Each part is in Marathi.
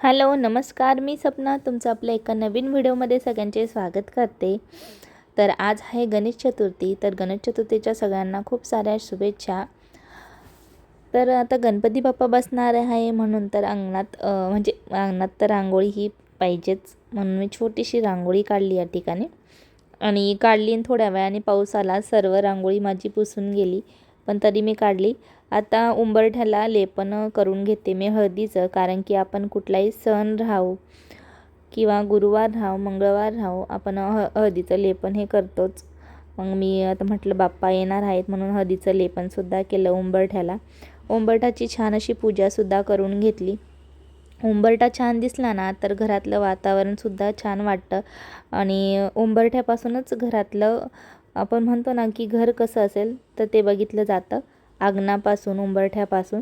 हॅलो नमस्कार. मी सपना. तुमचं आपल्या एका नवीन व्हिडिओमध्ये सगळ्यांचे स्वागत करते. तर आज आहे गणेश चतुर्थी. तर गणेश चतुर्थीच्या सगळ्यांना खूप साऱ्या शुभेच्छा. तर आता गणपती बाप्पा बसणार आहे म्हणून तर अंगणात म्हणजे अंगणात तर रांगोळी ही पाहिजेच म्हणून मी छोटीशी रांगोळी काढली या ठिकाणी. आणि काढली थोड्या वेळाने पाऊस आला. सर्व रांगोळी माझी पुसून गेली. पण तरी मी काढली. आता उंबरठ्याला लेपन करून घेते मी हळदीचं कारण की आपण कुठलाही सण राहू किंवा गुरुवार राहू मंगळवार राहू आपण ह हळदीचं लेपन हे करतोच. मग मी आता म्हटलं बाप्पा येणार आहेत म्हणून हळदीचं लेपनसुद्धा केलं उंबरठ्याला. उंबरठाची छान अशी पूजासुद्धा करून घेतली. उंबरठा छान दिसला ना तर घरातलं वातावरणसुद्धा छान वाटतं. आणि उंबरठ्यापासूनच घरातलं आपण म्हणतो ना की घर कसं असेल तर ते बघितलं जातं. अंगणापासून उंबरठ्यापासून.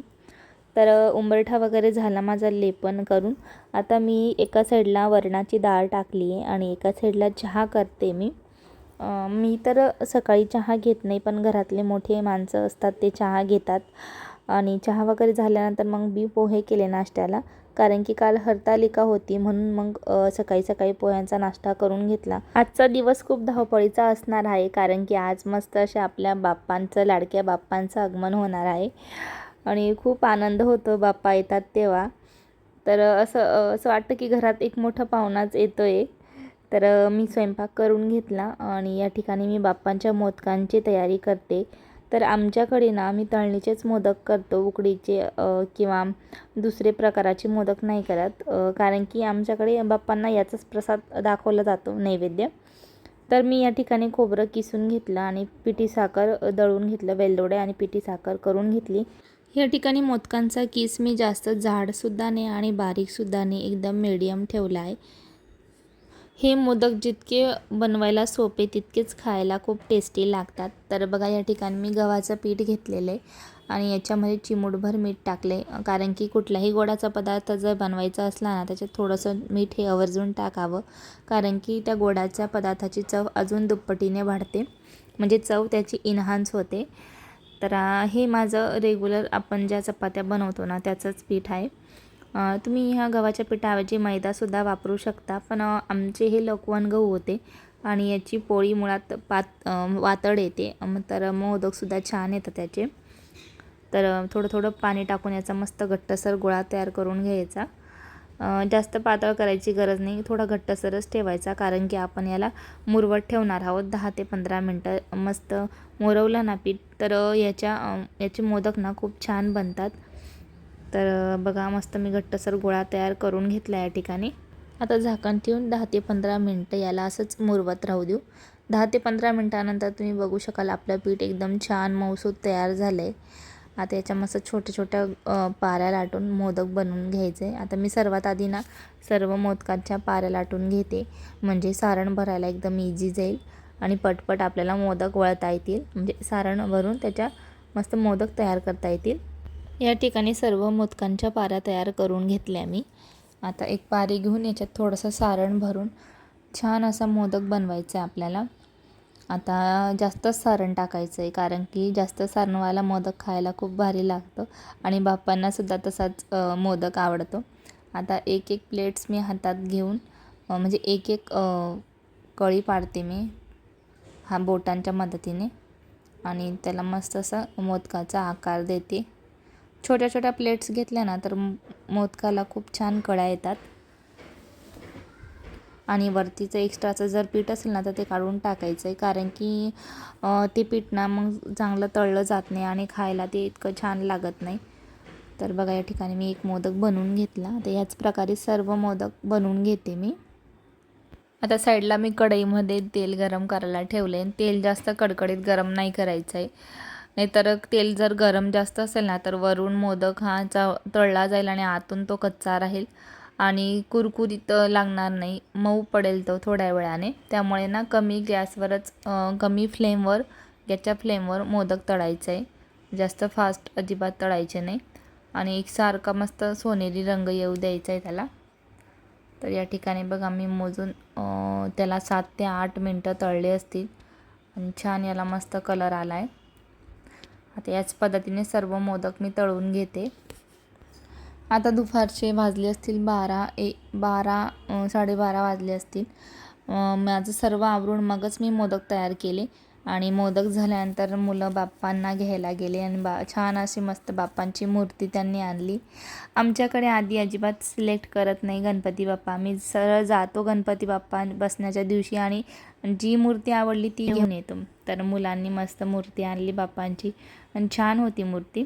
तर उंबरठा वगैरे झाला माझा लेपन करून. आता मी एका साईडला वरणाची डाळ टाकली आहे आणि एका साईडला चहा करते मी. मी तर सकाळी चहा घेत नाही पण घरातले मोठे माणसं असतात ते चहा घेतात. आणि चहा वगैरे झाल्यानंतर मग मी पोहे केले नाश्त्याला. कारण की काल हरतालिका होती म्हणून मग सकाळी सकाळी पोह्यांचा नाश्ता करून घेतला. आजचा दिवस खूप धावपळीचा असणार आहे कारण की आज मस्त अशा आपल्या बाप्पांचं लाडक्या बाप्पांचं आगमन होणार आहे. आणि खूप आनंद होतो बाप्पा येतात तेव्हा. तर असं असं वाटतं की घरात एक मोठा पाहुणाच येतो आहे तर मी स्वयंपाक करून घेतला आणि या ठिकाणी मी बाप्पांच्या मोदकांची तयारी करते. तर आमच्याकडे ना आम्ही तळणीचेच मोदक करतो उकडीचे किंवा दुसरे प्रकाराचे मोदक नाही करत. कारण की आमच्याकडे बाप्पांना याचाच प्रसाद दाखवला जातो नैवेद्य. तर मी या ठिकाणी खोबरं किसून घेतलं आणि पिठी साखर दळून घेतलं वेलदोडे आणि पिठी साखर करून घेतली. या ठिकाणी मोदकांचा किस मी जास्त जाडसुद्धा नाही आणि बारीकसुद्धा नाही एकदम मीडियम ठेवला आहे. हे मोदक जितके बनवायला सोपे तितकेच खायला खूप टेस्टी लागतात. तर बघा या ठिकाणी मी गव्हाचं पीठ घेतलेलं आहे आणि याच्यामध्ये चिमूटभर मीठ टाकले कारण की कुठलाही गोडाचा पदार्थ जर बनवायचा असला ना त्याच्यात थोडंसं मीठ हे आवर्जून टाकावं. कारण की त्या गोडाच्या पदार्थाची चव अजून दुप्पटीने वाढते. म्हणजे चव त्याची इन्हान्स होते. तर हे माझं रेग्युलर आपण ज्या चपात्या बनवतो ना त्याचंच पीठ आहे. तुम्ही ह्या गव्हाच्या पिठाऐवजी मैदासुद्धा वापरू शकता. पण आमचे हे लकवण गहू होते आणि याची पोळी मुळात पात वातड येते. तर मोदकसुद्धा छान येतं त्याचे. तर थोडं थोडं पाणी टाकून याचा मस्त घट्टसर गोळा तयार करून घ्यायचा. जास्त पातळ करायची गरज नाही. थोडा घट्टसरच ठेवायचा कारण की आपण याला मुरवत ठेवणार आहोत दहा ते पंधरा मिनटं. मस्त मुरवलं ना पीठ तर याच्या याचे मोदक ना खूप छान बनतात. तर बघा मस्त मी घट्टसर गोळा तयार करून घेतला या ठिकाणी. आता झाकण ठेवून दहा ते पंधरा मिनटं याला असंच मुरवत राहू देऊ. दहा ते पंधरा मिनटानंतर तुम्ही बघू शकाल आपलं पीठ एकदम छान मऊसूत तयार झालं आहे आता याच्या मस्त छोट्या छोट्या पाऱ्या लाटून मोदक बनवून घ्यायचे. आता मी सर्वात आधी ना सर्व मोदकांच्या पाऱ्या लाटून घेते. म्हणजे सारण भरायला एकदम इझी जाईल आणि पटपट आपल्याला मोदक वळता येतील. म्हणजे सारण भरून त्याच्या मस्त मोदक तयार करता येतील. या ठिकाणी सर्व मोदकांच्या पाऱ्या तयार करून घेतल्या मी. आता एक पारी घेऊन याच्यात थोडंसं सारण भरून छान असा मोदक बनवायचा आहे आपल्याला. आता जास्तच सारण टाकायचं आहे कारण की जास्त सारणवाला मोदक खायला खूप भारी लागतं आणि बाप्पांनासुद्धा तसाच मोदक आवडतो. आता एक एक प्लेट्स मी हातात घेऊन म्हणजे एक एक कळी पाडते मी हा बोटांच्या मदतीने आणि त्याला मस्त असा मोदकाचा आकार देते. छोट्या छोट्या प्लेट्स घेतल्या ना तर मोदकाला खूप छान कळ्या येतात. आणि वरतीचं एक्स्ट्राचं जर पीठ असेल ना तर ते काढून टाकायचं आहे कारण की ते पीठ ना मग चांगलं तळलं जात नाही आणि खायला ते इतकं छान लागत नाही. तर बघा या ठिकाणी मी एक मोदक बनवून घेतला. तर याच प्रकारे सर्व मोदक बनवून घेते मी. आता साईडला मी कढईमध्ये तेल गरम करायला ठेवले आणि तेल जास्त कडकडीत गरम नाही करायचं आहे नाहीतर तेल जर गरम जास्त असेल ना तर वरून मोदक हा चा तळला जाईल आणि आतून तो कच्चा राहील. आणि कुरकुरीत लागणार नाही मऊ पडेल तो थोड्या वेळाने. त्यामुळे ना कमी गॅसवरच कमी फ्लेमवर याच्या फ्लेमवर मोदक तळायचं. आहे जास्त फास्ट अजिबात तळायचे नाही. आणि एकसारखा मस्त सोनेरी रंग येऊ द्यायचा आहे त्याला. तर या ठिकाणी बघा मी मोजून त्याला सात ते आठ मिनटं तळले असतील. आणि छान याला मस्त कलर आला आहे आता याच पद्धतीने सर्व मोदक मी तळून घेते. आता दुपारचे वाजले असतील बारा ए बारा साडेबारा वाजले असतील. माझं सर्व आवरून मगच मी मोदक तयार केले. आणि मोदक झाल्यानंतर मुलं बाप्पांना घ्यायला गेले आणि बा छान अशी मस्त बाप्पांची मूर्ती त्यांनी आणली. आमच्याकडे आधी अजिबात सिलेक्ट करत नाही गणपती बाप्पा. आम्ही सरळ जातो गणपती बाप्पा बसण्याच्या दिवशी आणि जी मूर्ती आवडली ती घेऊन येतो. तर मुलांनी मस्त मूर्ती आणली बाप्पांची आणि छान होती मूर्ती.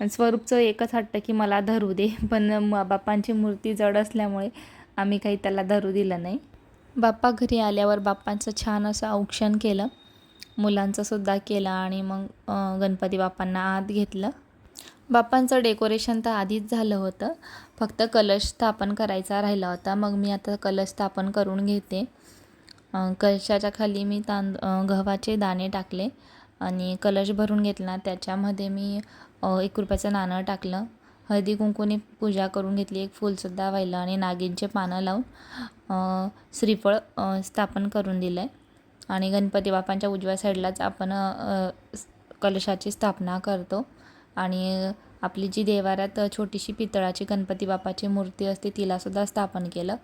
आणि स्वरूपचं एकच हट्ट की मला धरू दे पण म- बाप्पांची मूर्ती जड असल्यामुळे आम्ही काही त्याला धरू दिलं नाही. बाप्पा घरी आल्यावर बाप्पांचं छान असं औक्षण केलं. मुलांचं सुद्धा केलं आणि मग गणपती बाप्पांना आत घेतलं. बाप्पांचं डेकोरेशन तर आधीच झालं होतं. फक्त कलश स्थापन करायचा राहिला होता. मग मी आता कलश स्थापन करून घेते. कलशाच्या खाली मी तांद गव्हाचे दाणे टाकले आणि कलश भरून घेतला. त्याच्यामध्ये मी एक रुपयाचं नाणं टाकलं. हळदी कुंकूने पूजा करून घेतली. एक फूलसुद्धा वाहिलं आणि नागिनचे पानं लावून श्रीफळ स्थापन करून दिलं आहे आणि गणपती बाप्पांच्या उजव्या साईडलाच आपण कलशाची स्थापना करतो. आणि आपली जी देवाऱ्यात छोटीशी पितळाची गणपती बाप्पाची मूर्ती असते तिलासुद्धा स्थापन केलं.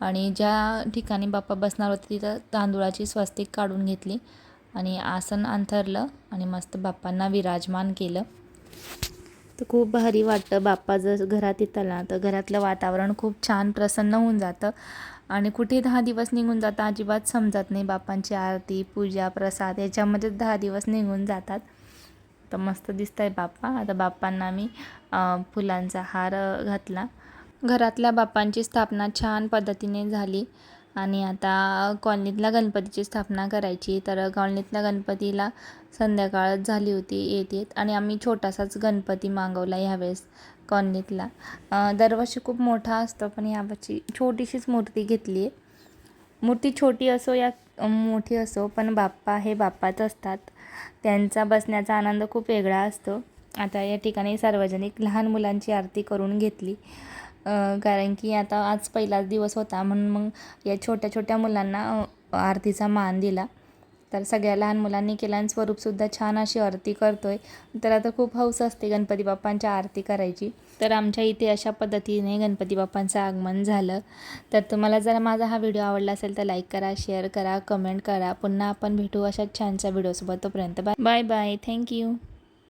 आणि ज्या ठिकाणी बाप्पा बसणार होते तिथं तांदूळाची स्वस्तिक काढून घेतली. आणि आसन अंथरलं आणि मस्त बाप्पांना विराजमान केलं. तर खूप भारी वाटतं बाप्पा जर घरात येतं तर घरातलं वातावरण खूप छान प्रसन्न होऊन जातं. आणि कुठे दहा दिवस निघून जातात अजिबात समजत नाही. बाप्पांची आरती पूजा प्रसाद याच्यामध्येच दहा दिवस निघून जातात. तर मस्त दिसत आहे बाप्पा. आता बाप्पांना मी फुलांचा हार घातला. घरातल्या बाप्पांची स्थापना छान पद्धतीने झाली. आणि आता कॉलनीतला गणपतीची स्थापना करायची. तर कॉलनीतल्या गणपतीला संध्याकाळच झाली होती येत येत आणि आम्ही छोटासाच गणपती मागवला ह्यावेळेस कॉलनीतला. दरवर्षी खूप मोठा असतो पण यावर्षी छोटीशीच मूर्ती घेतली आहे मूर्ती छोटी असो या मोठी असो पण बाप्पा हे बाप्पाच असतात. त्यांचा बसण्याचा आनंद खूप वेगळा असतो. आता या ठिकाणी सार्वजनिक लहान मुलांची आरती करून घेतली. कारण की आता आज पहिलाच दिवस होता म्हणून मग या छोट्या छोट्या मुलांना आरतीचा मान दिला. तर सगळ्या लहान मुलांनी केला आणि स्वरूपसुद्धा छान अशी आरती करतोय. तर आता खूप हौस असते गणपती बाप्पांच्या आरती करायची. तर आमच्या इथे अशा पद्धतीने गणपती बाप्पांचं आगमन झालं. तर तुम्हाला जर माझा हा व्हिडिओ आवडला असेल तर लाईक करा शेअर करा कमेंट करा. पुन्हा आपण भेटू अशा छानच्या व्हिडिओसोबत तोपर्यंत. Bye bye. Bye thank you